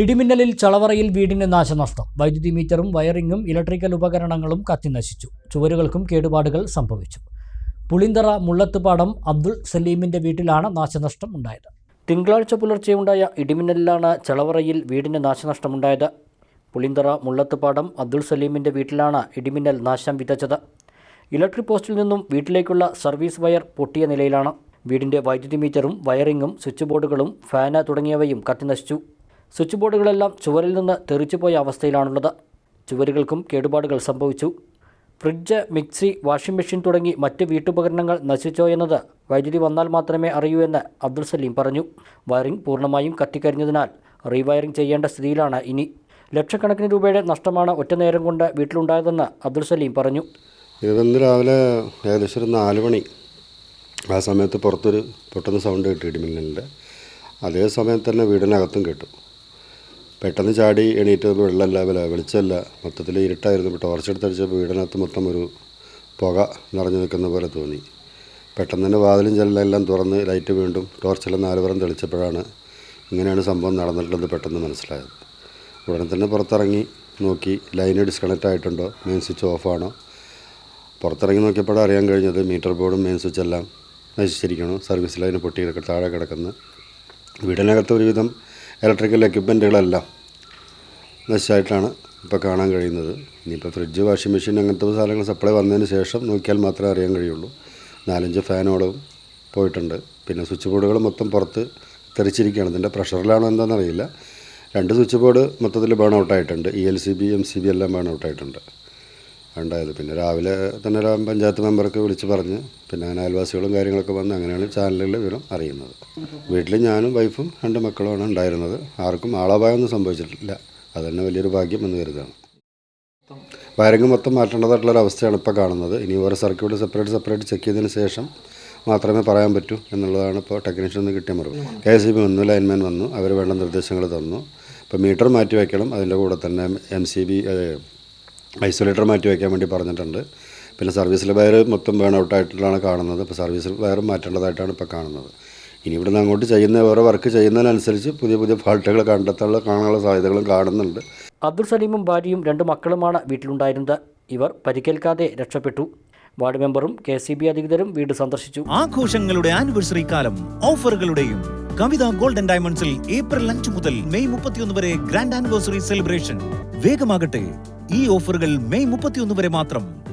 ഇടിമിന്നലിൽ ചളവറയിൽ വീടിന് നാശനഷ്ടം. വൈദ്യുതി മീറ്ററും വയറിങ്ങും ഇലക്ട്രിക്കൽ ഉപകരണങ്ങളും കത്തിനശിച്ചു ചുവരുകൾക്കും കേടുപാടുകൾ സംഭവിച്ചു. പുളിന്തറ മുള്ളത്തുപാടം അബ്ദുൾ സലീമിന്റെ വീട്ടിലാണ് നാശനഷ്ടം ഉണ്ടായത്. തിങ്കളാഴ്ച പുലർച്ചെ ഉണ്ടായ ഇടിമിന്നലിലാണ് ചളവറയിൽ വീടിന് നാശനഷ്ടമുണ്ടായത്. പുളിന്തറ മുള്ളത്തുപാടം അബ്ദുൾ സലീമിന്റെ വീട്ടിലാണ് ഇടിമിന്നൽ നാശം വിതച്ചത്. ഇലക്ട്രിക് പോസ്റ്റിൽ നിന്നും വീട്ടിലേക്കുള്ള സർവീസ് വയർ പൊട്ടിയ നിലയിലാണ്. വീടിന്റെ വൈദ്യുതി മീറ്ററും വയറിങ്ങും സ്വിച്ച് ബോർഡുകളും ഫാന് തുടങ്ങിയവയും കത്തിനശിച്ചു സ്വിച്ച് ബോർഡുകളെല്ലാം ചുവരിൽ നിന്ന് തെറിച്ചുപോയ അവസ്ഥയിലാണുള്ളത്. ചുവരുകൾക്കും കേടുപാടുകൾ സംഭവിച്ചു. ഫ്രിഡ്ജ് മിക്സി വാഷിംഗ് മെഷീൻ തുടങ്ങി മറ്റ് വീട്ടുപകരണങ്ങൾ നശിച്ചോ എന്നത് വൈദ്യുതി വന്നാൽ മാത്രമേ അറിയൂ എന്ന് അബ്ദുൾ സലീം പറഞ്ഞു. വയറിംഗ് പൂർണമായും കത്തിക്കരിഞ്ഞതിനാൽ റീവയറിംഗ് ചെയ്യേണ്ട സ്ഥിതിയിലാണ് ഇനി. ലക്ഷക്കണക്കിന് രൂപയുടെ നഷ്ടമാണ് ഒറ്റ നേരം കൊണ്ട് വീട്ടിലുണ്ടായതെന്ന് അബ്ദുൾ സലീം പറഞ്ഞു. ഇന്ന് രാവിലെ ഏകദേശം ഒരു നാല് മണി. ആ സമയത്ത് പുറത്തൊരു പെട്ടെന്ന് സൗണ്ട് കിട്ടിയിട്ട് ഇടിമിന്നലിന്റെ അതേ സമയത്ത് തന്നെ വീടിനകത്തും കേട്ടു. പെട്ടെന്ന് ചാടി എണീറ്റ് വന്ന് വെള്ളമല്ല വില വെളിച്ചമല്ല. മൊത്തത്തിൽ ഇരുട്ടായിരുന്നു. ടോർച്ച് എടുത്തടിച്ചപ്പോൾ വീടിനകത്ത് മൊത്തം ഒരു പുക നിറഞ്ഞു നിൽക്കുന്ന പോലെ തോന്നി. പെട്ടെന്ന് തന്നെ വാതിലും എല്ലാം തുറന്ന് ലൈറ്റ് വീണ്ടും ടോർച്ചെല്ലാം നാലുപുറം തെളിച്ചപ്പോഴാണ് ഇങ്ങനെയാണ് സംഭവം നടന്നിട്ടുള്ളത് പെട്ടെന്ന് മനസ്സിലായത്. ഉടനെ തന്നെ പുറത്തിറങ്ങി നോക്കി ലൈന് ഡിസ്കണക്റ്റ് ആയിട്ടുണ്ടോ? മെയിൻ സ്വിച്ച് ഓഫാണോ പുറത്തിറങ്ങി നോക്കിയപ്പോഴാണ് അറിയാൻ കഴിഞ്ഞത് മീറ്റർ ബോർഡും മെയിൻ സ്വിച്ച് എല്ലാം നശിച്ചിരിക്കണം സർവീസ് ലൈന് പൊട്ടി താഴെ കിടക്കുന്ന. വീടിനകത്ത് ഒരുവിധം ഇലക്ട്രിക്കൽ എക്യുപ്മെന്റുകളെല്ലാം നശിച്ചായിട്ടാണ് ഇപ്പോൾ കാണാൻ കഴിയുന്നത്. ഇനിയിപ്പോൾ ഫ്രിഡ്ജ് വാഷിംഗ് മെഷീൻ അങ്ങനത്തെ സാധനങ്ങൾ സപ്ലൈ വന്നതിന് ശേഷം നോക്കിയാൽ മാത്രമേ അറിയാൻ കഴിയുള്ളൂ. നാലഞ്ച് ഫാനോളും പോയിട്ടുണ്ട്. പിന്നെ സ്വിച്ച് ബോർഡുകൾ മൊത്തം പുറത്ത് തെറിച്ചിരിക്കുകയാണ്. ഇതിന്റെ പ്രഷറിലാണോ എന്താണെന്നറിയില്ല. രണ്ട് സ്വിച്ച് ബോർഡ് മൊത്തത്തിൽ burn ഔട്ടായിട്ടുണ്ട് E L C B M C B എല്ലാം ബേൺ ഔട്ടായിട്ടുണ്ട് ഉണ്ടായത്. പിന്നെ രാവിലെ തന്നെ ഒരു പഞ്ചായത്ത് മെമ്പർക്ക് വിളിച്ച് പറഞ്ഞ് പിന്നെ അങ്ങനെ അയൽവാസികളും കാര്യങ്ങളൊക്കെ വന്ന് അങ്ങനെയാണ് ചാനലുകളിൽ വിവരം അറിയുന്നത്. വീട്ടിൽ ഞാനും വൈഫും രണ്ട് മക്കളുമാണ് ഉണ്ടായിരുന്നത്. ആർക്കും ആളപായമൊന്നും സംഭവിച്ചിട്ടില്ല. അത് തന്നെ വലിയൊരു ഭാഗ്യം എന്ന് കരുതാണ് വയറിങ് മൊത്തം മാറ്റേണ്ടതായിട്ടുള്ളൊരു അവസ്ഥയാണ് ഇപ്പോൾ കാണുന്നത്. ഇനി ഓരോ സർക്യൂട്ട് സെപ്പറേറ്റ് സെപ്പറേറ്റ് ചെക്ക് ചെയ്തതിന് ശേഷം മാത്രമേ പറയാൻ പറ്റൂ എന്നുള്ളതാണ് ഇപ്പോൾ ടെക്നീഷ്യൻ നിന്ന് കിട്ടിയ മറുപടി. കെ എസ് ബി വന്നു ലൈൻമാൻ വന്നു അവർ വേണ്ട നിർദ്ദേശങ്ങൾ തന്നു. ഇപ്പോൾ മീറ്റർ മാറ്റി വയ്ക്കണം അതിന്റെ കൂടെ തന്നെ എം സി ബി ഐസൊലേറ്റർ മാറ്റി വയ്ക്കാൻ വേണ്ടി പറഞ്ഞിട്ടുണ്ട്. പിന്നെ സർവീസിലെ വയർ മൊത്തം ബേൺ ഔട്ടായിട്ടാണ് കാണുന്നത്. ഇപ്പോൾ സർവീസിൽ വയറും മാറ്റേണ്ടതായിട്ടാണ് ഇപ്പോൾ കാണുന്നത്. ഇനി ഇവിടെ നിന്ന് അങ്ങോട്ട് ചെയ്യുന്ന ഓരോ വർക്ക് ചെയ്യുന്നതിനനുസരിച്ച് പുതിയ പുതിയ ഫാൾട്ടുകൾ കണ്ടെത്താനുള്ള കാണാനുള്ള സാധ്യതകളും കാണുന്നുണ്ട്. അബ്ദുൾ സലീമും ഭാര്യയും രണ്ട് മക്കളുമാണ് വീട്ടിലുണ്ടായിരുന്നത്. ഇവർ പരിക്കേൽക്കാതെ രക്ഷപ്പെട്ടു. വാർഡ് മെമ്പറും കെ സി ബി അധികൃതരും വീട് സന്ദർശിച്ചു. ആഘോഷങ്ങളുടെ ആനിവേഴ്സറി കാലം ഓഫറുകളുടെയും കവിത ഗോൾഡൻ ഡയമണ്ട്സിൽ ഏപ്രിൽ അഞ്ച് മുതൽ മെയ് മുപ്പത്തിയൊന്ന് വരെ ഗ്രാൻഡ് ആനിവേഴ്സറി സെലിബ്രേഷൻ വേഗമാകട്ടെ. ഈ ഓഫറുകൾ മെയ് മുപ്പത്തിയൊന്ന് വരെ മാത്രം